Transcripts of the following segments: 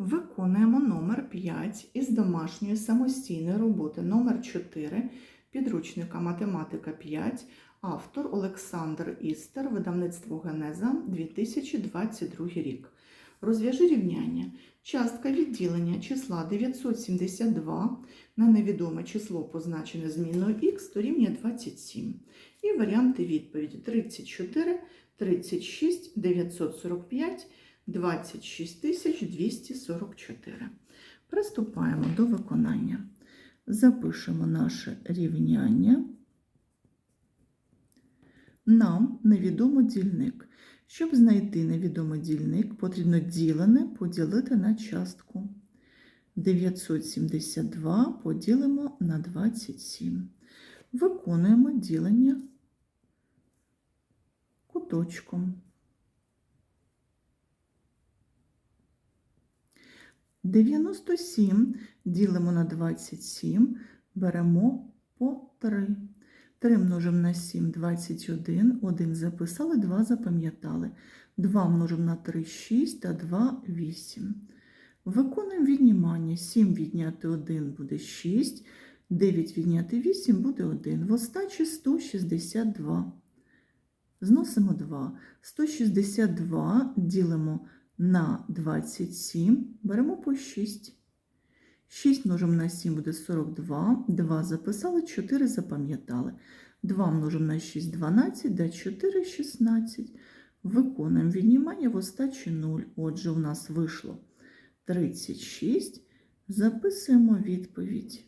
Виконуємо номер 5 із домашньої самостійної роботи номер 4 підручника Математика 5, автор Олександр Істер, видавництво Генеза 2022 рік. Розв'яжи рівняння. Частка відділення числа 972 на невідоме число, позначене змінною х, дорівнює 27. І варіанти відповіді 34, 36, 945, 26 244. Приступаємо до виконання. Запишемо наше рівняння. Нам невідомо дільник. Щоб знайти невідомий дільник, потрібно ділене поділити на частку. 972 поділимо на 27. Виконуємо ділення куточком. 97 ділимо на 27, беремо по 3. 3 множимо на 7 – 21, 1 записали, 2 запам'ятали. 2 множимо на 3 – 6, а 2 – 8. Виконуємо віднімання. 7 відняти 1 буде 6, 9 відняти 8 буде 1. В остачі 162. Зносимо 2. 162 ділимо на 27, беремо по 6. 6 множимо на 7 буде 42, 2 записали, 4 запам'ятали. 2 множимо на 6 – 12, да 4 – 16. Виконуємо віднімання в остачі 0. Отже, у нас вийшло 36. Записуємо відповідь.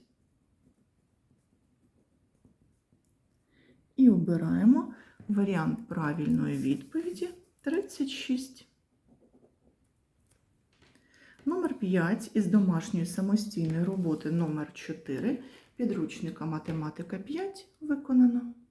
І обираємо варіант правильної відповіді 36. Номер 5 із домашньої самостійної роботи номер 4 підручника Математика 5 виконано.